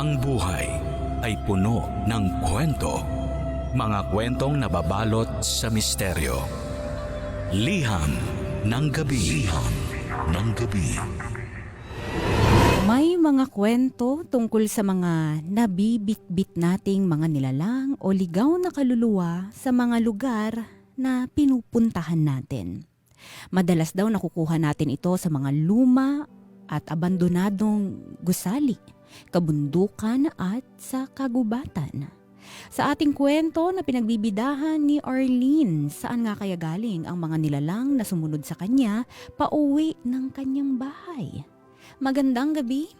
Ang buhay ay puno ng kwento. Mga kwentong nababalot sa misteryo. Liham ng gabi. Liham ng gabi. May mga kwento tungkol sa mga nabibitbit nating mga nilalang o ligaw na kaluluwa sa mga lugar na pinupuntahan natin. Madalas daw nakukuha natin ito sa mga luma at abandonadong gusali, kabundukan at sa kagubatan. Sa ating kwento na pinagbibidahan ni Arlene, saan nga kaya galing ang mga nilalang na sumunod sa kanya pauwi ng kanyang bahay? Magandang gabi.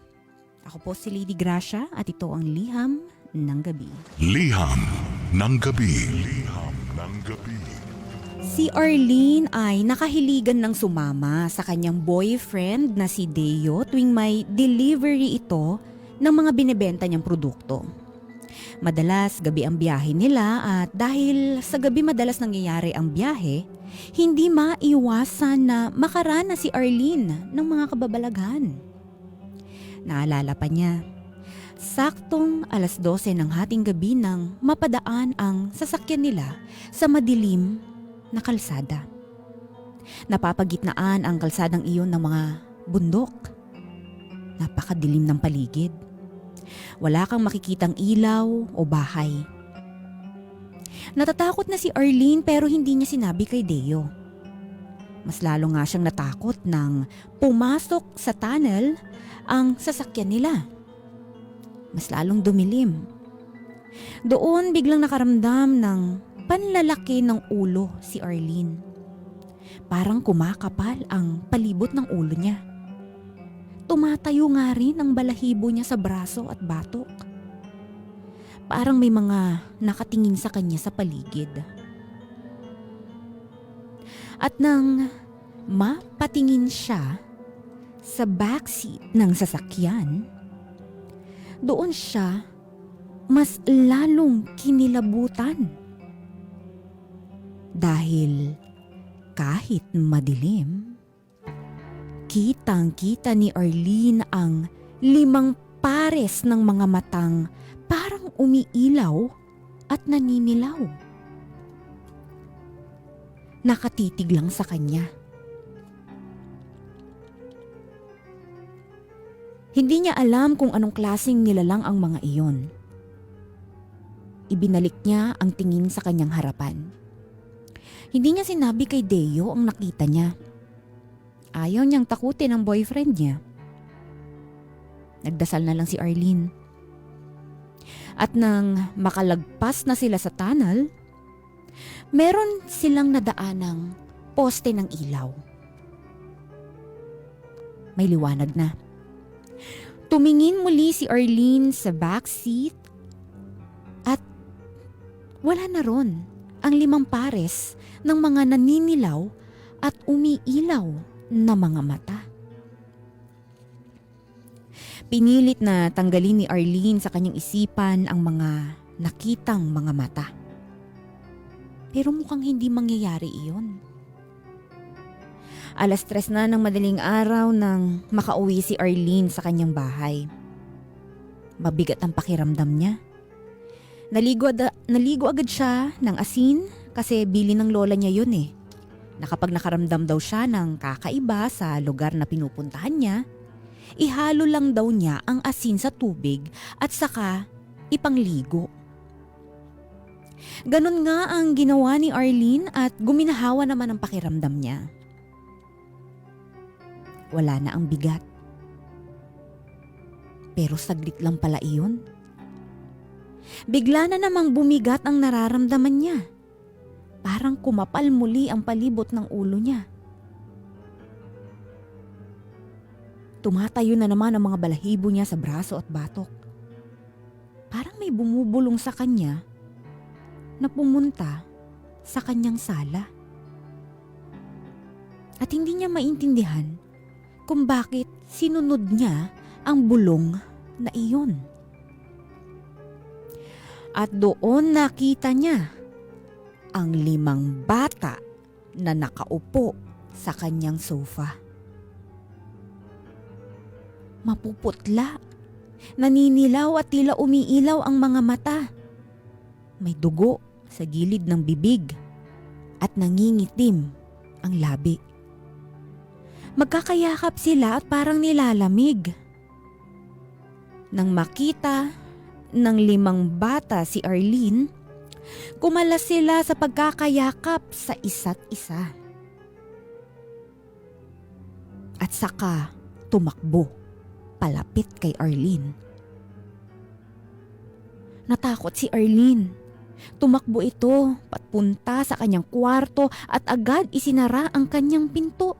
Ako po si Lady Gracia at ito ang Liham ng Gabi. Liham ng gabi. Liham ng gabi. Si Arlene ay nakahiligan ng sumama sa kanyang boyfriend na si Deo tuwing may delivery ito ng mga binebenta niyang produkto. Madalas gabi ang biyahe nila at dahil sa gabi madalas nangyayari ang biyahe, hindi maiwasan na makarana si Arlene ng mga kababalaghan. Naalala pa niya, saktong alas 12 ng hating gabi nang mapadaan ang sasakyan nila sa madilim na kalsada. Napapagitnaan ang kalsadang iyon ng mga bundok. Napakadilim ng paligid. Wala kang makikitang ilaw o bahay. Natatakot na si Arlene pero hindi niya sinabi kay Deo. Mas lalo nga siyang natakot nang pumasok sa tunnel ang sasakyan nila. Mas lalong dumilim. Doon biglang nakaramdam ng panlalaki ng ulo si Arlene. Parang kumakapal ang palibot ng ulo niya. Tumatayo nga rin ang balahibo niya sa braso at batok. Parang may mga nakatingin sa kanya sa paligid. At nang mapatingin siya sa backseat ng sasakyan, doon siya mas lalong kinilabutan. Dahil kahit madilim, kitang-kita ni Arlene ang limang pares ng mga matang parang umiilaw at naninilaw. Nakatitig lang sa kanya. Hindi niya alam kung anong klasing nilalang ang mga iyon. Ibinalik niya ang tingin sa kanyang harapan. Hindi niya sinabi kay Deo ang nakita niya. Ayaw niyang takutin ang boyfriend niya. Nagdasal na lang si Arlene. At nang makalagpas na sila sa tunnel, meron silang nadaanang poste ng ilaw. May liwanag na. Tumingin muli si Arlene sa backseat at wala na ron ang limang pares ng mga naninilaw at umiilaw na mga mata. Pinilit na tanggalin ni Arlene sa kanyang isipan ang mga nakitang mga mata. Pero mukhang hindi mangyayari iyon. Alas tres na ng madaling araw nang makauwi si Arlene sa kanyang bahay. Mabigat ang pakiramdam niya. Naligo, ada- naligo agad siya ng asin kasi bili ng lola niya yun eh. Na kapag nakaramdam daw siya ng kakaiba sa lugar na pinupuntahan niya, ihalo lang daw niya ang asin sa tubig at saka ipangligo. Ganon nga ang ginawa ni Arlene at guminahawa naman ang pakiramdam niya. Wala na ang bigat. Pero saglit lang pala iyon. Bigla na namang bumigat ang nararamdaman niya. Parang kumapal muli ang palibot ng ulo niya. Tumatayo na naman ang mga balahibo niya sa braso at batok. Parang may bumubulong sa kanya na pumunta sa kanyang sala. At hindi niya maintindihan kung bakit sinunod niya ang bulong na iyon. At doon nakita niya ang limang bata na nakaupo sa kanyang sofa. Mapuputla, Naninilaw at tila umiilaw ang mga mata. May dugo sa gilid ng bibig at nangingitim ang labi. Magkakayakap sila at parang nilalamig. Nang makita ng limang bata si Arlene, kumalas sila sa pagkakayakap sa isa't isa. At saka tumakbo palapit kay Arlene. Natakot si Arlene. Tumakbo ito patpunta sa kanyang kwarto at agad isinara ang kanyang pinto.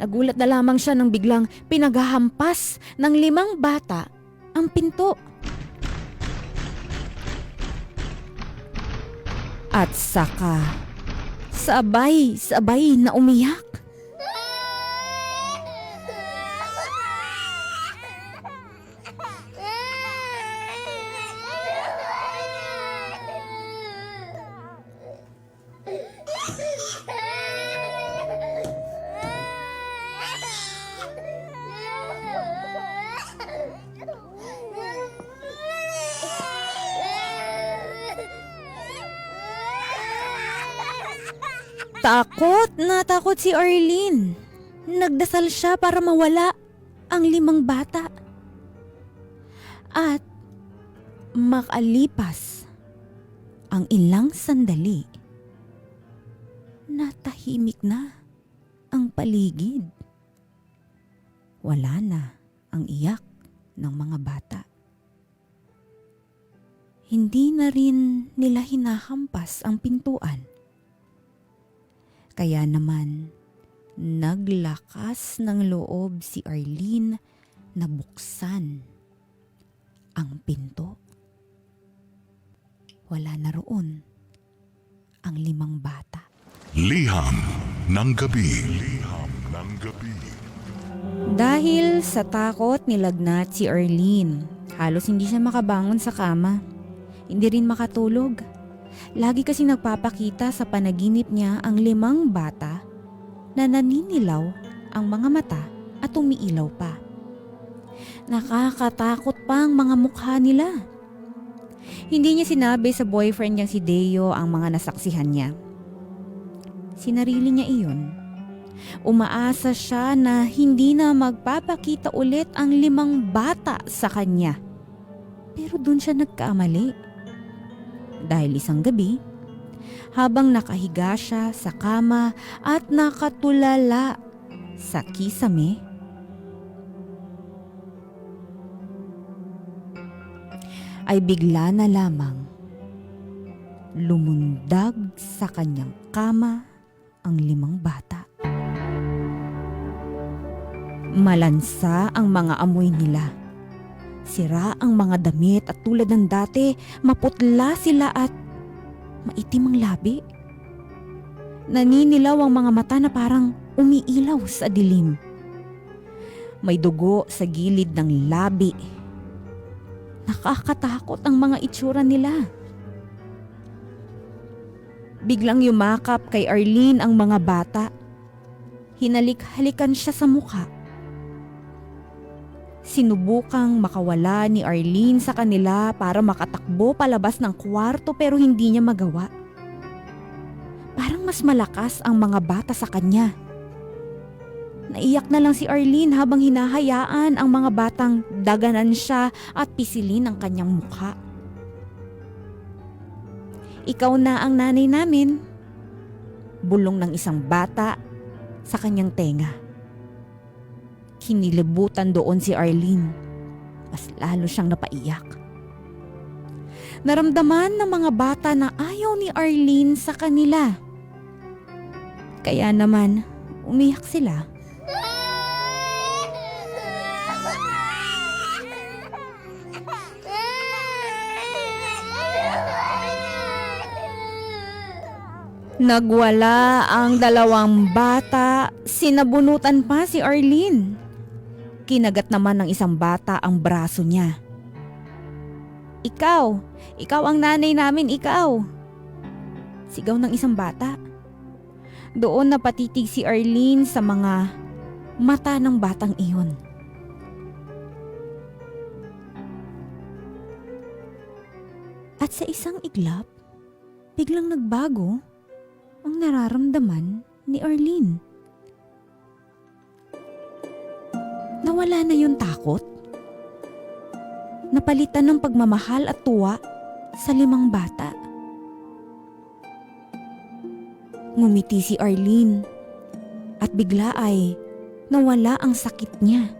Nagulat na lamang siya nang biglang pinaghahampas ng limang bata ang pinto. At saka, sabay-sabay na umiyak. Takot na takot si Arlene. Nagdasal siya para mawala ang limang bata. At makalipas ang ilang sandali, natahimik na ang paligid. Wala na ang iyak ng mga bata. Hindi na rin nila hinahampas ang pintuan. Kaya naman, naglakas ng loob si Arlene na buksan ang pinto. Wala na roon ang limang bata. Liham ng gabi. Liham ng gabi. Dahil sa takot nilagnat si Arlene, halos hindi siya makabangon sa kama. Hindi rin makatulog. Lagi kasi nagpapakita sa panaginip niya ang limang bata na naninilaw ang mga mata at umiilaw pa. Nakakatakot pa ang mga mukha nila. Hindi niya sinabi sa boyfriend niyang si Deo ang mga nasaksihan niya. Sinarili niya iyon. Umaasa siya na hindi na magpapakita ulit ang limang bata sa kanya. Pero dun siya nagkamali. Dahil isang gabi, habang nakahiga siya sa kama at nakatulala sa kisame, ay bigla na lamang lumundag sa kanyang kama ang limang bata. Malansa ang mga amoy nila. Sira ang mga damit at tulad ng dati, maputla sila at maitim ang labi. Naninilaw ang mga mata na parang umiilaw sa dilim. May dugo sa gilid ng labi. Nakakatakot ang mga itsura nila. Biglang yumakap kay Arlene ang mga bata. Hinalik-halikan siya sa mukha. Sinubukang makawala ni Arlene sa kanila para makatakbo palabas ng kwarto pero hindi niya magawa. Parang mas malakas ang mga bata sa kanya. Naiyak na lang si Arlene habang hinahayaan ang mga batang daganan siya at pisilin ang kanyang mukha. Ikaw na ang nanay namin. Bulong ng isang bata sa kanyang tenga. Kinilibutan doon si Arlene. Mas lalo siyang napaiyak. Naramdaman ng mga bata na ayaw ni Arlene sa kanila. Kaya naman, umiyak sila. Nagwala ang dalawang bata, sinabunutan pa si Arlene. Kinagat naman ng isang bata ang braso niya. Ikaw! Ikaw ang nanay namin, ikaw! Sigaw ng isang bata. Doon napatitig si Arlene sa mga mata ng batang iyon. At sa isang iglap, biglang nagbago ang nararamdaman ni Arlene. Nawala na yung takot. Napalitan ng pagmamahal at tuwa sa limang bata. Ngumiti si Arlene at bigla ay nawala ang sakit niya.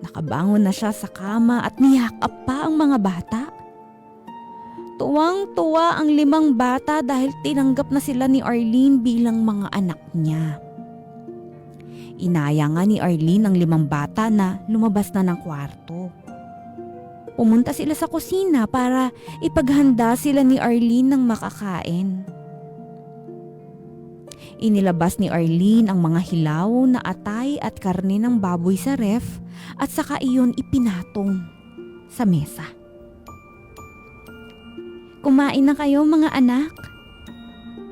Nakabangon na siya sa kama at niyakap pa ang mga bata. Tuwang-tuwa ang limang bata dahil tinanggap na sila ni Arlene bilang mga anak niya. Inaya nga ni Arlene ang limang bata na lumabas na ng kwarto. Pumunta sila sa kusina para ipaghanda sila ni Arlene ng makakain. Inilabas ni Arlene ang mga hilaw na atay at karne ng baboy sa ref at saka iyon ipinatong sa mesa. Kumain na kayo mga anak.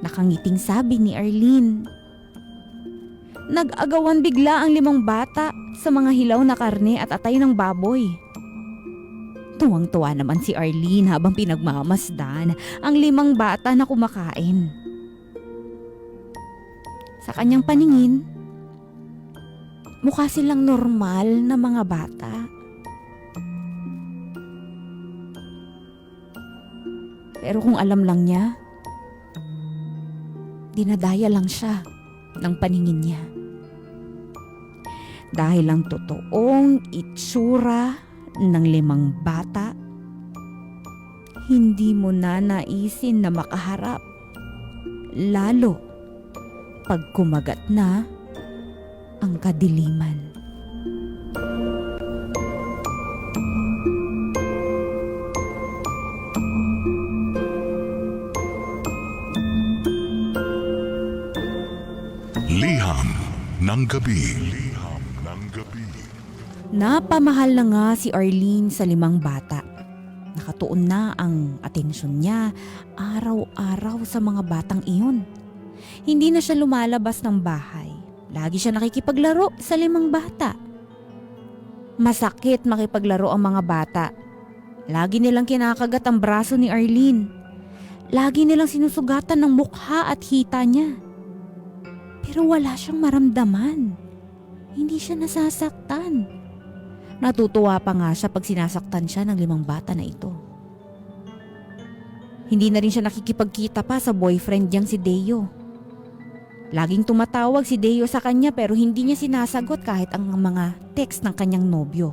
Nakangiting sabi ni Arlene. Nag-agawan bigla ang limang bata sa mga hilaw na karne at atay ng baboy. Tuwang-tuwa naman si Arlene habang pinagmamasdan ang limang bata na kumakain. Sa kanyang paningin, mukha silang normal na mga bata. Pero kung alam lang niya, dinadaya lang siya ng paningin niya. Dahil ang totoong itsura ng limang bata, hindi mo na naisin na makaharap. Lalo pag kumagat na ang kadiliman. Liham ng gabi. Napamahal na nga si Arlene sa limang bata. Nakatuon na ang atensyon niya araw-araw sa mga batang iyon. Hindi na siya lumalabas ng bahay. Lagi siya nakikipaglaro sa limang bata. Masakit makipaglaro ang mga bata. Lagi nilang kinakagat ang braso ni Arlene. Lagi nilang sinusugatan ng mukha at hita niya. Pero wala siyang maramdaman. Hindi siya nasasaktan. Natutuwa pa nga siya pag sinasaktan siya ng limang bata na ito. Hindi na rin siya nakikipagkita pa sa boyfriend niyang si Deo. Laging tumatawag si Deo sa kanya pero hindi niya sinasagot kahit ang mga text ng kanyang nobyo.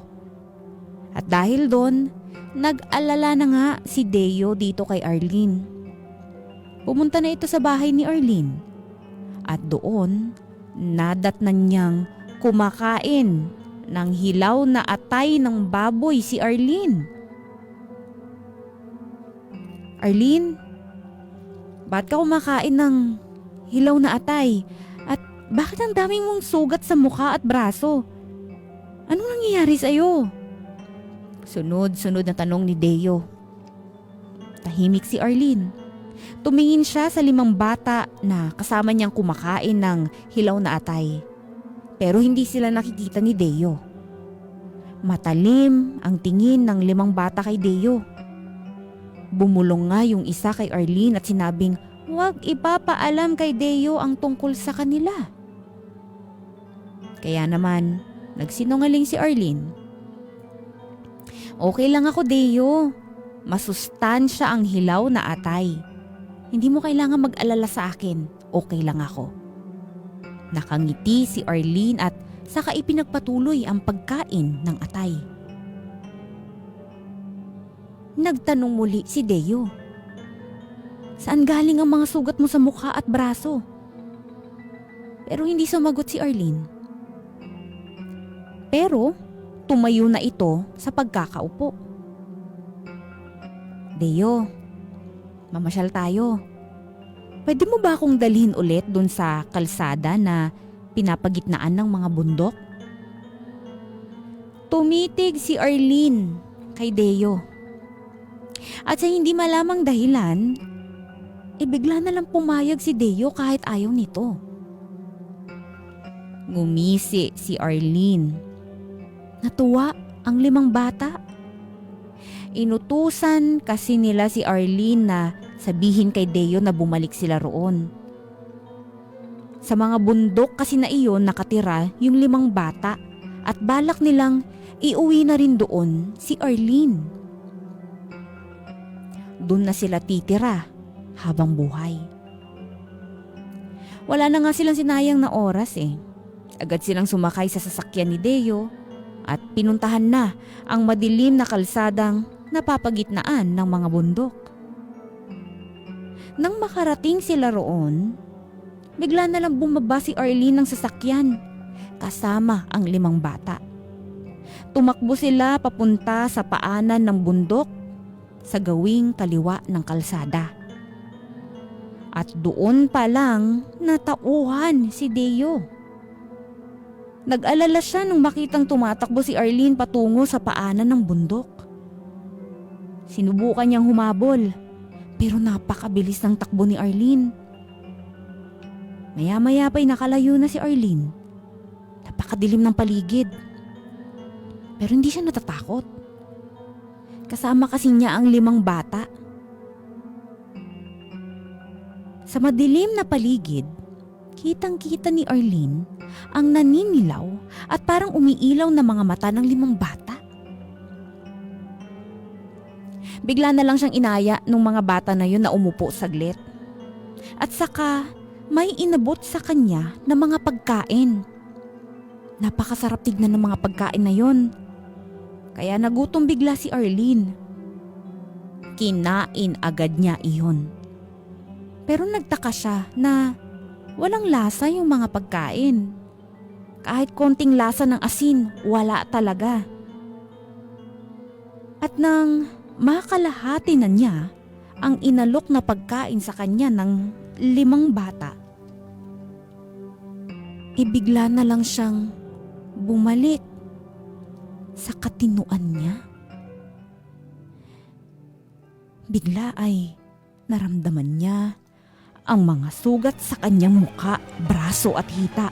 At dahil doon, nag-alala na nga si Deo dito kay Arlene. Pumunta na ito sa bahay ni Arlene. At doon, nadatnan niyang kumakain ng hilaw na atay ng baboy si Arlene. Arlene, ba't ka kumakain ng hilaw na atay? At bakit ang daming mong sugat sa mukha at braso? Anong nangyayari sa'yo? Sunod-sunod na tanong ni Deo. Tahimik si Arlene. Tumingin siya sa limang bata na kasama niyang kumakain ng hilaw na atay. Pero hindi sila nakikita ni Deo. Matalim ang tingin ng limang bata kay Deo. Bumulong nga yung isa kay Arlene at sinabing huwag ipapaalam kay Deo ang tungkol sa kanila. Kaya naman, nagsinungaling si Arlene. Okay lang ako, Deo. Masustansya ang hilaw na atay. Hindi mo kailangan mag-alala sa akin. Okay lang ako. Nakangiti si Arlene at saka ipinagpatuloy ang pagkain ng atay. Nagtanong muli si Deo. Saan galing ang mga sugat mo sa mukha at braso? Pero hindi sumagot si Arlene. Pero tumayo na ito sa pagkakaupo. Deo, mamasyal tayo. Pwede mo ba akong dalhin ulit dun sa kalsada na pinapagitnaan ng mga bundok? Tumitig si Arlene kay Deo. At sa hindi malamang dahilan, e bigla na lang pumayag si Deo kahit ayaw nito. Ngumisi si Arlene. Natuwa ang limang bata. Inutusan kasi nila si Arlene na sabihin kay Deo na bumalik sila roon. Sa mga bundok kasi na iyon nakatira yung limang bata at balak nilang iuwi na rin doon si Arlene. Doon na sila titira habang buhay. Wala na nga silang sinayang na oras eh. Agad silang sumakay sa sasakyan ni Deo at pinuntahan na ang madilim na kalsadang napapagitnaan ng mga bundok. Nang makarating sila roon, bigla na lang bumaba si Arlene ng sasakyan kasama ang limang bata. Tumakbo sila papunta sa paanan ng bundok sa gawing kaliwa ng kalsada. At doon pa lang natauhan si Deo. Nag-alala siya nung makitang tumatakbo si Arlene patungo sa paanan ng bundok. Sinubukan niyang humabol pero napakabilis ng takbo ni Arlene. Maya-maya pa'y nakalayo na si Arlene. Napakadilim ng paligid. Pero hindi siya natatakot. Kasama kasi niya ang limang bata. Sa madilim na paligid, kitang-kita ni Arlene ang naninilaw at parang umiilaw na mga mata ng limang bata. Bigla na lang siyang inaya ng mga bata na yun na umupo saglit. At saka may inabot sa kanya na mga pagkain. Napakasarap tignan ng mga pagkain na yon. Kaya nagutom bigla si Arlene. Kinain agad niya iyon. Pero nagtaka siya na walang lasa yung mga pagkain. Kahit konting lasa ng asin, wala talaga. At nang makalahati na niya ang inalok na pagkain sa kanya ng limang bata, ibigla na lang siyang bumalik sa katinuan niya. Bigla ay naramdaman niya ang mga sugat sa kanyang muka, braso at hita.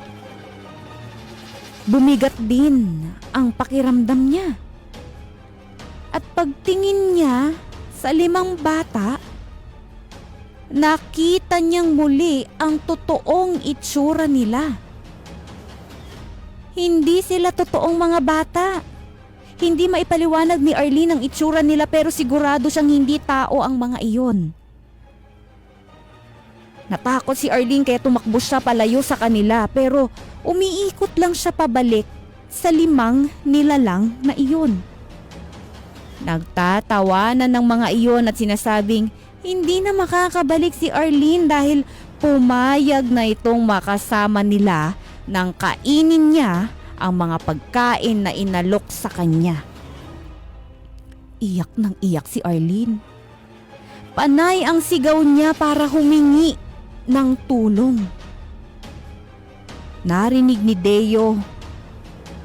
Bumigat din ang pakiramdam niya. At pagtingin niya sa limang bata, nakita niyang muli ang totoong itsura nila. Hindi sila totoong mga bata. Hindi maipaliwanag ni Arlene ang itsura nila pero sigurado siyang hindi tao ang mga iyon. Natakot si Arlene kaya tumakbo siya palayo sa kanila pero umiikot lang siya pabalik sa limang nilalang na iyon. Nagtatawanan ng mga iyon at sinasabing hindi na makakabalik si Arlene dahil pumayag na itong makasama nila nang kainin niya ang mga pagkain na inalok sa kanya. Iyak ng iyak si Arlene. Panay ang sigaw niya para humingi ng tulong. Narinig ni Deo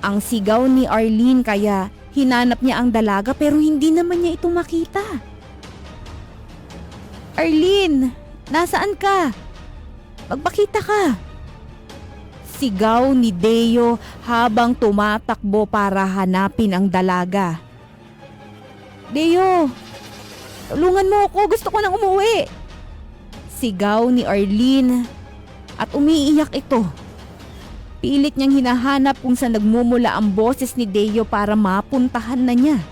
ang sigaw ni Arlene kaya hinanap niya ang dalaga pero hindi naman niya ito makita. Arlene, nasaan ka? Magpakita ka. Sigaw ni Deo habang tumatakbo para hanapin ang dalaga. Deo, tulungan mo ako. Gusto ko nang umuwi. Sigaw ni Arlene at umiiyak ito. Pilit niyang hinahanap kung saan nagmumula ang boses ni Deo para mapuntahan na niya.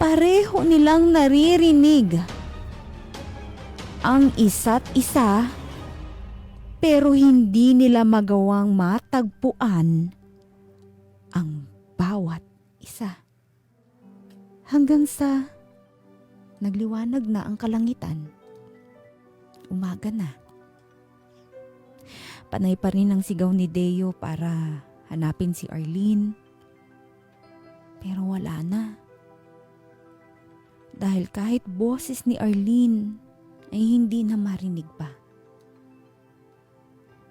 Pareho nilang naririnig ang isa't isa pero hindi nila magawang matagpuan ang bawat isa. Hanggang sa nagliwanag na ang kalangitan. Umaga na. Panay pa rin ang sigaw ni Deo para hanapin si Arlene. Pero wala na. Dahil kahit boses ni Arlene ay hindi na marinig pa.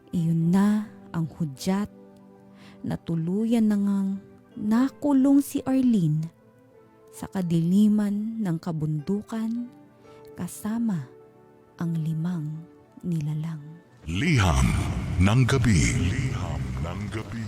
Iyon na ang hudyat na tuluyan na ngang nakulong si Arlene sa kadiliman ng kabundukan kasama ang limang nilalang. Liham ng gabi. Liham ng gabi.